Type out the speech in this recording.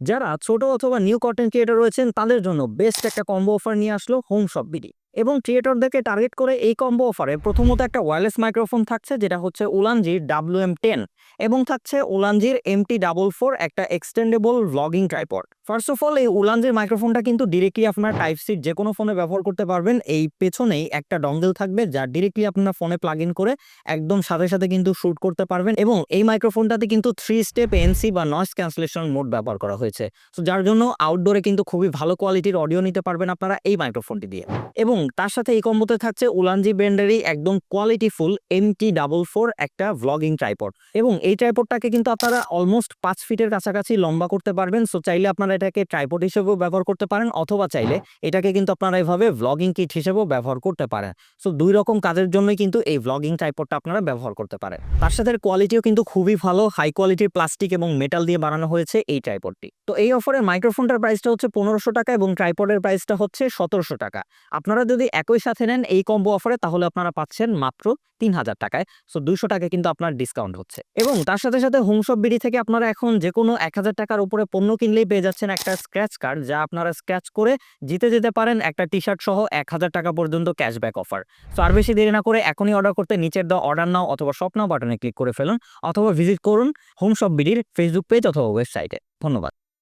যারা ছোট অথবা নিউ কন্টেন্ট ক্রিয়েটর রয়েছেন, তাদের জন্য বেস্ট একটা কম্বো অফার নিয়ে আসলো হোম শপ বিডি এবং ক্রিয়েটরদেরকে টার্গেট করে এই কম্বো অফারে প্রথমত একটা ওয়ারলেস মাইক্রোফোন থাকছে, যেটা হচ্ছে উলানজির ডাব্লিউ এম টেন এবং থাকছে উলানজির এমটি ডাবল ফোর একটা extendable vlogging tripod first of all এই উলানজির মাইক্রোফোনটা কিন্তু ডিরেক্টলি আপনার টাইপ সিট যে কোনো ফোনে ব্যবহার করতে পারবেন, এই পেছনেই একটা ডঙ্গেল থাকবে যা ডিরেক্টলি আপনার ফোনে প্লাগ ইন করে একদম সাথে সাথে কিন্তু শ্যুট করতে পারবেন এবং এই মাইক্রোফোনটাতে কিন্তু থ্রি স্টেপ এনসি বা নয়েস ক্যান্সেলেশন মোড ব্যবহার করা হয়েছে। সো যার জন্য আউটডোরে কিন্তু খুবই ভালো কোয়ালিটির অডিও নিতে পারবেন আপনারা এই মাইক্রোফোনটি দিয়ে। এবং তার সাথে এই কম্বোতে থাকছে উলানজি ব্র্যান্ডেরই একদম কোয়ালিটিফুল এমটি ডাবল ফোর একটা ভ্লগিং ট্রাইপড এবং এই ট্রাইপডটাকে কিন্তু আপনারা অলমোস্ট পাঁচ ফিটের কাছাকাছি লম্বা করতে পারবেন। সো চাইলে আপনারা এটাকে ট্রাইপড হিসেবেও ব্যবহার করতে পারেন, অথবা চাইলে এটাকে কিন্তু আপনারা এভাবে ভ্লগিং কিট হিসেবেও ব্যবহার করতে পারেন। সো দুই রকম কাজের জন্যই কিন্তু এই ভ্লগিং ট্রাইপডটা আপনারা ব্যবহার করতে পারেন। তার সাথে কোয়ালিটিও কিন্তু খুবই ভালো হাই কোয়ালিটির প্লাস্টিক এবং মেটাল দিয়ে বানানো হয়েছে এই ট্রাইপডটি তো এই অফারে মাইক্রোফোনটার প্রাইসটা হচ্ছে পনেরোশো টাকা এবং ট্রাইপডের প্রাইসটা হচ্ছে সতেরোশো টাকা। আপনারা যদি একই সাথে নেন এই কম্বো অফারে তাহলে আপনারা পাচ্ছেন মাত্র তিন হাজার টাকায়। সো দুইশো টাকা কিন্তু আপনার ডিসকাউন্ট হচ্ছে। এবং তার সাথে সাথে হোম শপ বিডি থেকে আপনারা এখন যে কোনো এক হাজার টাকার উপরে পণ্য কিনলেই পেয়ে যাচ্ছেন একটা স্ক্র্যাচ কার্ড যা আপনারা স্ক্র্যাচ করে জিতে যেতে পারেন একটা টি শার্ট সহ এক হাজার টাকা পর্যন্ত ক্যাশব্যাক অফার। সো আর বেশি দেরি না করে এখনই অর্ডার করতে নিচের দেওয়া অর্ডার নাও অথবা শপ নাও বাটনে ক্লিক করে ফেলুন অথবা ভিজিট করুন হোম শপ বিডির ফেসবুক পেজ অথবা ওয়েবসাইটে। ধন্যবাদ।